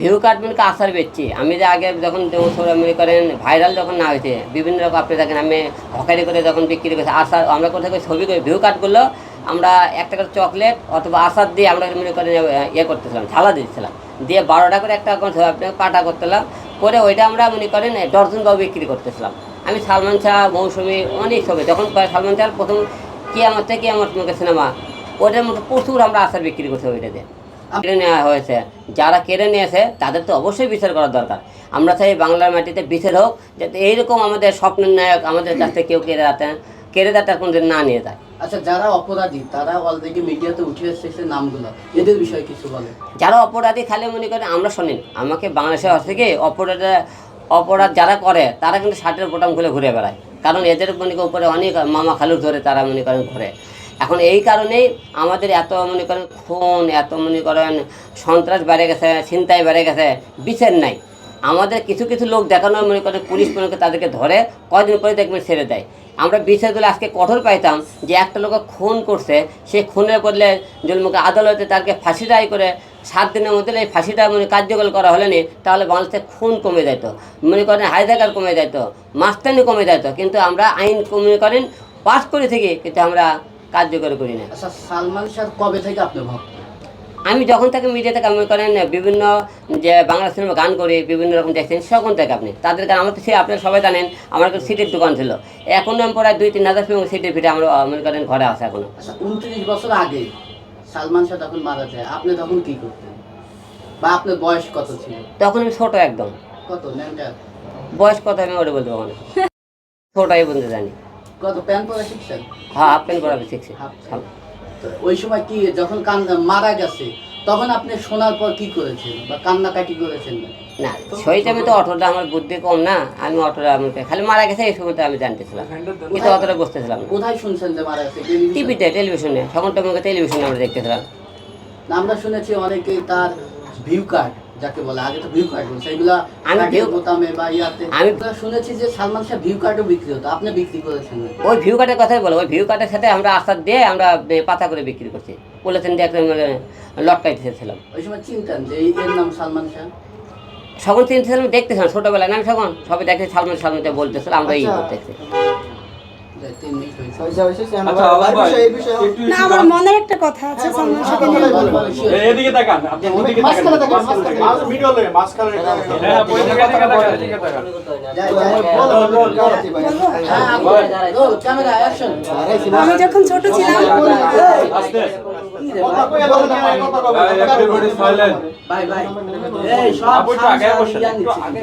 View কার্ডগুলোকে আসার বেচছি। আমি যে আগে যখন মনে করেন ভাইরাল যখন না হয়েছে, বিভিন্ন রকম আপনি দেখেন, আমি হকারি করে যখন বিক্রি করছি, আসার আমরা কোথায় ছবি করে ভিউ কার্ডগুলো আমরা একটা করে চকলেট অথবা আসার দিয়ে আমরা মনে করেন ইয়ে করতেছিলাম, ঝালা দিচ্ছিলাম দিয়ে বারোটা করে একটা করে আপনি কাটা করতেলাম, করে ওইটা আমরা মনে করেন ডর্জন বাবু বিক্রি করতেছিলাম। আমি সালমান শাহ, মৌসুমি, অনেক ছবি যখন সালমান শাহ প্রথম কি আমার থেকে আমার মুখে সিনেমা ওটার মতো প্রচুর আমরা আচার বিক্রি করছি ওইটাতে। কেড়ে নেওয়া হয়েছে। যারা কেড়ে নিয়েছে তাদের তো অবশ্যই বিচার করার দরকার। আমরা চাই বাংলার মাটিতে বিচার হোক যাতে এইরকম আমাদের স্বপ্নের নায়ক আমাদের কাছ থেকে কেউ কেড়ে যাতে কেড়ে যাতে কোনদিন না নিয়ে যায়। আচ্ছা যারা অপরাধী তারা অলরেডি মিডিয়াতে উঠে এসেছে নামগুলো। এদের বিষয়ে কিছু বলে যারা অপরাধী খালি মনে করে আমরা শুনি আমাকে বাংলাদেশের কাছ থেকে অপরাধ অপরাধ যারা করে তারা কিন্তু শার্টের বোটাম খুলে ঘুরে বেড়ায়। কারণ এদের মনে করেন উপরে অনেক মামা খালুর ধরে তারা মনে করেন ঘুরে। এখন এই কারণেই আমাদের এত, মনে করেন, খুন, এত, মনে করেন, সন্ত্রাস বেড়ে গেছে, ছিনতাই বেড়ে গেছে, বিচার নাই। আমাদের কিছু কিছু লোক দেখানো মনে করেন, পুলিশ মনে করে তাদেরকে ধরে কয়দিন পরে দেখবেন ছেড়ে দেয়। আমরা বিচার দিলে আজকে কঠোর পাইতাম যে একটা লোক খুন করছে, সে খুনের বদলে জলমুখে আদালতে তাকে ফাঁসি রায় করে সাত দিনের মধ্যে এই ফাঁসিটা মানে কার্যকর করা হলে নি, তাহলে বাংলাদেশে খুন কমে যেত মনে করেন হায়দাকার কমে যেত মাস্তানি কমে যেত কিন্তু আমরা আইন, মনে করেন পাস করে থেকে, কিন্তু আমরা কার্যকর করি না। আচ্ছা সালমান শাহ কবে থেকে আপনি ভক্ত? আমি যখন থেকে মিডিয়াতে কাম করেন বিভিন্ন যে বাংলা সিনেমা গান করি বিভিন্ন রকম দেখছেন তখন থেকে আপনি। তাদের গান আমার তো সে আপনারা সবাই জানেন আমার একটা সিটের দোকান ছিল। এখন আমি প্রায় দুই তিন হাজার ফিল্ম সিটের ফিটে আমরা মনে করেন ঘরে আসে এখনও। আচ্ছা উনত্রিশ বছর আগে সালমান শাহ তখন মারা যায় আপনি তখন কি করতেন? বা আপনার বয়স কত ছিল? তখন আমি ছোটো একদম। কত? বয়স কত আমি ওটা বলতে পারব না। ছোটাই বলতে জানি। কত প্যান পরা শিখছেন? হ্যাঁ হাফ প্যান্ট পরাবে শিখছি। তো ওই সময় কি যখন কান মারা গেছে তখন আপনি শোনার পর কি করেছেন বা কান্নাকাটি করেছেন না সেই টাইমে তো অটোটা আমার বুদ্ধি কম না আমি অটোটা খালি মারা গেছে এই সময়টা আমি জানতেছিলাম। কিন্তু অতটা বুঝতেছিলাম না। কোথায় শুনছেন যে মারা গেছে? টিভিতে টেলিভিশনে তখন তো আমাকে টেলিভিশনে আমরা দেখতেছিলাম আমরা শুনেছি অনেকেই তার ভিউ কার্ড যাকে বলে আগে তো ভিউ কার্ড view- বোতামে বা ইয়াতে। আমি- শুনেছি যে সালমান শাহ ভিউ কার্ডও বিক্রি হতো আপনি বিক্রি করেছেন ওই ভিউ কার্ডের কথাই বলো ওই ভিউ কার্ডের সাথে আমরা আসার দিয়ে আমরা পাতা করে বিক্রি করছি। পলিথিন দিয়ে একটা লটকাইতেছিলাম ওই সময় চিনতেন যে এর নাম সালমান শাহ? সখন চিনতেছিলাম দেখতেছিলাম ছোটোবেলায়। না আমি সখন সবাই দেখে সালমান সালমানটা বলতেছিলাম আমরা এই আচ্ছা। করতেছি না আমার মনের একটা কথা আছে সালমান শাহকে নিয়ে। এদিকে তাকান আপনি ওদিকে তাকান। ভিডিও হ্যাঁ তাকান। এদিকে তাকান। আমি যখন ছোট ছিলাম ভাই, ভাই। এই, সব আগে। আগে